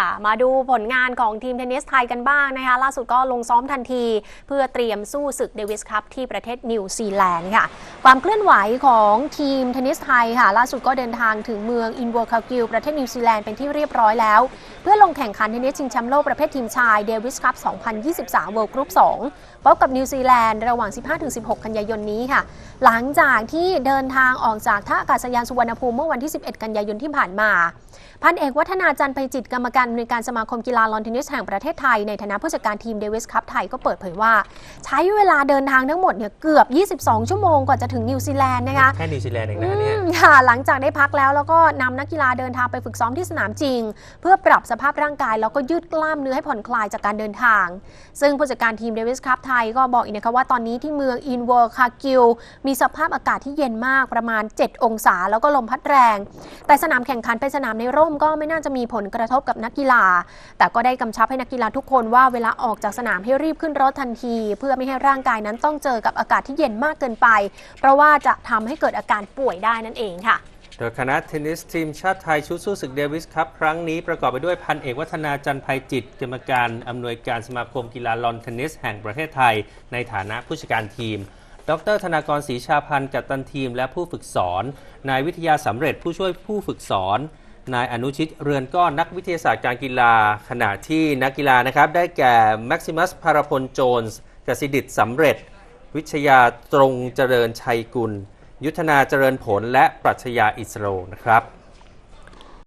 ค่ะ มาดูผลงานของทีมเทนนิสไทยกันบ้างนะคะ ล่าสุดก็ลงซ้อมทันที เพื่อเตรียมสู้ศึกเดวิสคัพที่ประเทศนิวซีแลนด์ค่ะ ความเคลื่อนไหวของทีมเทนนิสไทยค่ะ ล่าสุดก็เดินทางถึงเมืองอินเวอร์คากิลประเทศนิวซีแลนด์เป็นที่เรียบร้อยแล้ว เพื่อลงแข่งขันเทนนิสชิงแชมป์โลกประเภททีมชายเดวิสคัพ 2023 World Group 2พบกับนิวซีแลนด์ระหว่าง 15-16 กันยายนนี้ค่ะ หลังจากที่เดินทางออกจากท่าอากาศยานสุวรรณภูมิเมื่อวันที่ 11 กันยายนที่ผ่านมา พันเอกวัฒนาจันทร์ไปจิตกรรมการในวยการสมาคมกีฬาลอนเทนนิสแห่งประเทศไทยในฐานะผู้จัดการทีมเดวิสคัพไทยก็เปิดเผยว่า ใช้เวลาเดินทางทั้งหมดเนี่ยเกือบ 22 ชั่วโมงกว่าจะถึงนิวซีแลนด์นะคะแค่นิวซีแลนด์เองอืนะเนี่ยมค่ะหลังจากได้พักแล้วแล้วก็นำนักกีฬาเดินทางไปฝึกซ้อมที่สนามจริง เพื่อปรับสภาพร่างกาย แล้วก็ยืดกล้ามเนื้อให้ผ่อนคลายจากการเดินทาง ซึ่งผู้จัดการทีมเดวิสคัพไทยก็บอกอีกนะคะว่าตอนนี้ที่เมืองอินเวอร์คากิลมีสภาพอากาศที่เย็นมากประมาณ 7 องศา แล้วก็ลมพัดแรง แต่สนามแข่งขันเป็นสนามในร่มก็ไม่น่าจะมีผลกระทบกับนักกีฬา แต่ก็ได้กำชับให้นักกีฬาทุกคนว่าเวลาออกจากสนามให้รีบขึ้นรถทันที เพื่อไม่ให้ร่างกายนั้นต้องเจอกับอากาศที่เย็นมากเกินไป เพราะว่าจะทำให้เกิดอาการป่วยได้นั่นเองค่ะโดยคณะเทนนิสทีมชาติไทยชุดสู้ศึกเดวิสครับครั้งนี้ประกอบไปด้วยพันเอกวัฒนาจันภัยจิต กรรมการอำนวยการสมาคมกีฬาลอนเทนนิสแห่งประเทศไทย ในฐานะผู้จัดการทีม ดรธนากรศรีชาพันธ์กัปตันทีมและผู้ฝึกสอน นายวิทยาสำเร็จผู้ช่วยผู้ฝึกสอน นายอนุชิตเรือนก้อนนักวิทยาศาสตร์การกีฬา ขณะที่นักกีฬานะครับ ได้แก่แม็กซิมัสพารพลโจนส์กสิดิตสำเร็จ วิชยาตรงเจริญชัยกุล ยุทธนาเจริญผลและปรัชญาอิสโรนะครับ